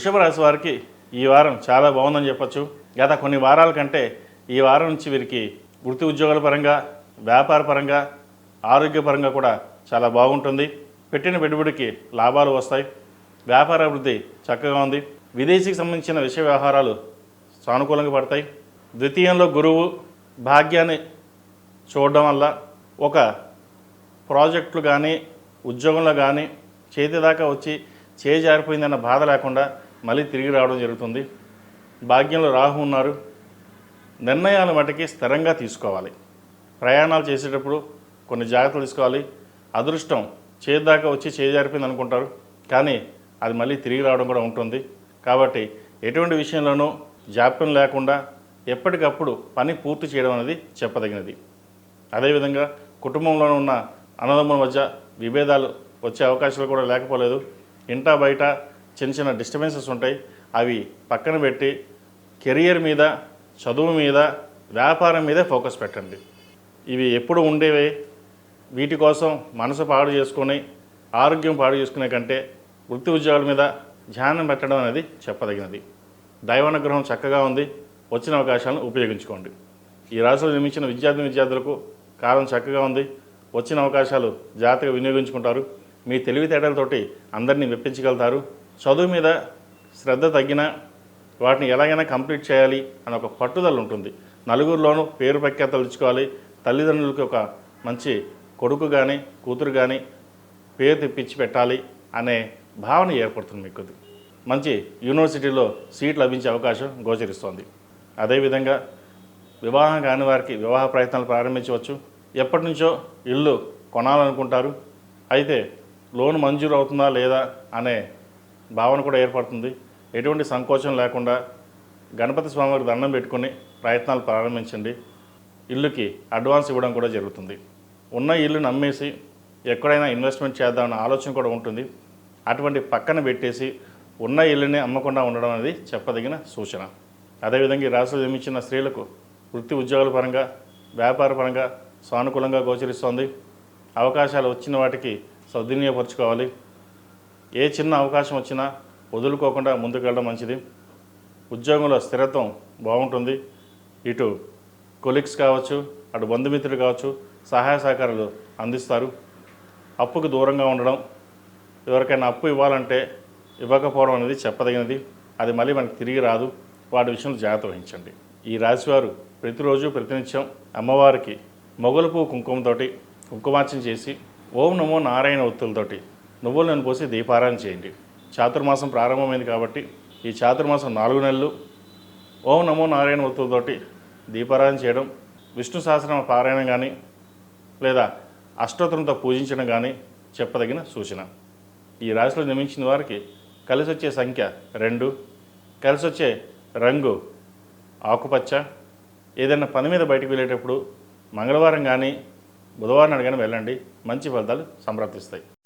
వృషభ రాశి వారికి ఈ వారం చాలా బాగుందని చెప్పచ్చు. గత కొన్ని వారాల కంటే ఈ వారం నుంచి వీరికి వృత్తి ఉద్యోగాల పరంగా వ్యాపార పరంగా ఆరోగ్యపరంగా కూడా చాలా బాగుంటుంది. పెట్టిన పెట్టుబడికి లాభాలు వస్తాయి. వ్యాపార అభివృద్ధి చక్కగా ఉంది. విదేశీకి సంబంధించిన విషయ వ్యవహారాలు సానుకూలంగా పడతాయి. ద్వితీయంలో గురువు భాగ్యాన్ని చూడడం వల్ల ఒక ప్రాజెక్టులు కానీ ఉద్యోగంలో కానీ చేతి దాకా వచ్చి చేయి జారిపోయిందన్న బాధ లేకుండా మళ్ళీ తిరిగి రావడం జరుగుతుంది. భాగ్యంలో రాహు ఉన్నారు. నిర్ణయాలు మటుకి స్థిరంగా తీసుకోవాలి. ప్రయాణాలు చేసేటప్పుడు కొన్ని జాగ్రత్తలు తీసుకోవాలి. అదృష్టం చేదాకా వచ్చి చేజారిపోయింది జారిపోయింది అనుకుంటారు. కానీ అది మళ్ళీ తిరిగి రావడం కూడా ఉంటుంది. కాబట్టి ఎటువంటి విషయంలోనూ జాప్యం లేకుండా ఎప్పటికప్పుడు పని పూర్తి చేయడం అనేది చెప్పదగినది. అదేవిధంగా కుటుంబంలో ఉన్న అన్నదమ్ముల మధ్య విభేదాలు వచ్చే అవకాశాలు కూడా లేకపోలేదు. ఇంటా బయట చిన్న చిన్న డిస్టర్బెన్సెస్ ఉంటాయి. అవి పక్కన పెట్టి కెరియర్ మీద చదువు మీద వ్యాపారం మీదే ఫోకస్ పెట్టండి. ఇవి ఎప్పుడు ఉండేవే? వీటి కోసం మనసు పాడు చేసుకొని ఆరోగ్యం పాడు చేసుకునే కంటే వృత్తి ఉద్యోగాల మీద ధ్యానం పెట్టడం అనేది చెప్పదగినది. దైవానుగ్రహం చక్కగా ఉంది. వచ్చిన అవకాశాలను ఉపయోగించుకోండి. ఈ రాశులు నిర్మించిన విద్యార్థి విద్యార్థులకు కాలం చక్కగా ఉంది. వచ్చిన అవకాశాలు జాగ్రత్తగా వినియోగించుకుంటారు. మీ తెలివితేటలతోటి అందరినీ మెప్పించగలుగుతారు. చదువు మీద శ్రద్ధ తగ్గినా వాటిని ఎలాగైనా కంప్లీట్ చేయాలి అని ఒక పట్టుదల ఉంటుంది. నలుగురిలోనూ పేరు ప్రఖ్యాత ఇచ్చుకోవాలి. తల్లిదండ్రులకి ఒక మంచి కొడుకు కానీ కూతురు కానీ పేరు తెప్పించి పెట్టాలి అనే భావన ఏర్పడుతుంది మీకు. మంచి యూనివర్సిటీలో సీట్ లభించే అవకాశం గోచరిస్తోంది. అదేవిధంగా వివాహం కాని వారికి వివాహ ప్రయత్నాలు ప్రారంభించవచ్చు. ఎప్పటి నుంచో ఇల్లు కొనాలనుకుంటారు. అయితే లోన్ మంజూరు అవుతుందా లేదా అనే భావన కూడా ఏర్పడుతుంది. ఎటువంటి సంకోచం లేకుండా గణపతి స్వామివారికి దండం పెట్టుకుని ప్రయత్నాలు ప్రారంభించండి. ఇల్లుకి అడ్వాన్స్ ఇవ్వడం కూడా జరుగుతుంది. ఉన్న ఇల్లుని అమ్మేసి ఎక్కడైనా ఇన్వెస్ట్మెంట్ చేద్దామన్న ఆలోచన కూడా ఉంటుంది. అటువంటి పక్కన పెట్టేసి ఉన్న ఇల్లుని అమ్మకుండా ఉండడం అనేది చెప్పదగిన సూచన. అదేవిధంగా ఈ రాష్ట్రంలో జన్మించిన స్త్రీలకు వృత్తి ఉద్యోగాల పరంగా వ్యాపార పరంగా సానుకూలంగా గోచరిస్తోంది. అవకాశాలు వచ్చిన వాటికి సద్వినియోగపరచుకోవాలి. ఏ చిన్న అవకాశం వచ్చినా వదులుకోకుండా ముందుకెళ్ళడం మంచిది. ఉద్యోగంలో స్థిరత్వం బాగుంటుంది. ఇటు కొలీగ్స్ కావచ్చు అటు బంధుమిత్రులు కావచ్చు సహాయ సహకారాలు అందిస్తారు. అప్పుకు దూరంగా ఉండడం ఎవరికైనా అప్పు ఇవ్వాలంటే ఇవ్వకపోవడం అనేది చెప్పదగినది. అది మళ్ళీ మనకి తిరిగి రాదు. వాటి విషయంలో జాగ్రత్త వహించండి. ఈ రాశివారు ప్రతిరోజు ప్రతినిత్యం అమ్మవారికి మొగలు పువ్వు కుంకుమతోటి కుంకుమార్చన చేసి ఓం నమో నారాయణ ఒత్తులతోటి నువ్వులు నూనె పోసి దీపారాయణ చేయండి. చాతుర్మాసం ప్రారంభమైంది కాబట్టి ఈ చాతుర్మాసం నాలుగు నెలలు ఓం నమో నారాయణ ఒత్తులతోటి దీపారాయణ చేయడం విష్ణు సహస్రనామ పారాయణం కానీ లేదా అష్టోత్తరంతో పూజించడం కానీ చెప్పదగిన సూచన. ఈ రాశిలో నిర్మించిన వారికి కలిసి వచ్చే సంఖ్య రెండు కలిసి వచ్చే రంగు ఆకుపచ్చ. ఏదైనా పని మీద బయటకు వెళ్ళేటప్పుడు మంగళవారం కానీ బుధవారం నాడు కానీ వెళ్ళండి. మంచి ఫలితాలు సంప్రాప్తిస్తాయి